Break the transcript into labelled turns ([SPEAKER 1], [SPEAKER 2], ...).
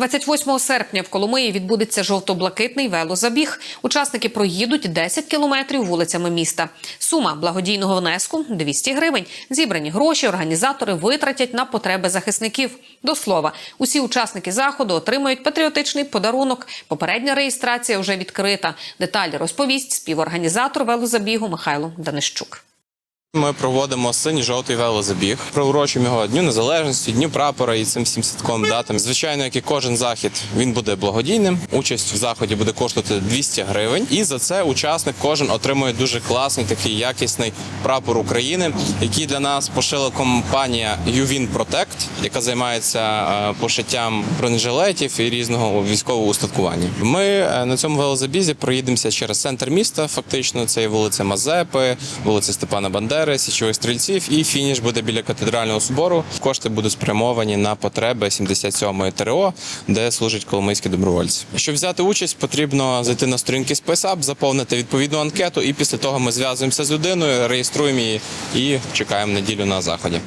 [SPEAKER 1] 28 серпня в Коломиї відбудеться жовто-блакитний велозабіг. Учасники проїдуть 10 кілометрів вулицями міста. Сума благодійного внеску 200 гривень. Зібрані гроші організатори витратять на потреби захисників. До слова, усі учасники заходу отримають патріотичний подарунок. Попередня реєстрація вже відкрита. Деталі розповість співорганізатор велозабігу Михайло Данищук.
[SPEAKER 2] Ми проводимо синій-жовтий велозабіг, приурочуємо його Дню Незалежності, Дню прапора і цим всім святковим датам. Звичайно, як і кожен захід, він буде благодійним. Участь в заході буде коштувати 200 гривень. І за це учасник кожен отримує дуже класний такий якісний прапор України, який для нас пошила компанія Ювін Протект, яка займається е, пошиттям бронежилетів і різного військового устаткування. Ми е, на цьому велозабізі проїдемося через центр міста. Фактично, це є вулиця Мазепи, вулиця Степана Бандери, січових стрільців, і фініш буде біля катедрального собору. Кошти будуть спрямовані на потреби 77-ї ТРО, де служать коломийські добровольці. Щоб взяти участь, потрібно зайти на сторінки SpaceUp, заповнити відповідну анкету, і після того ми зв'язуємося з людиною, реєструємо її і чекаємо неділю на заході.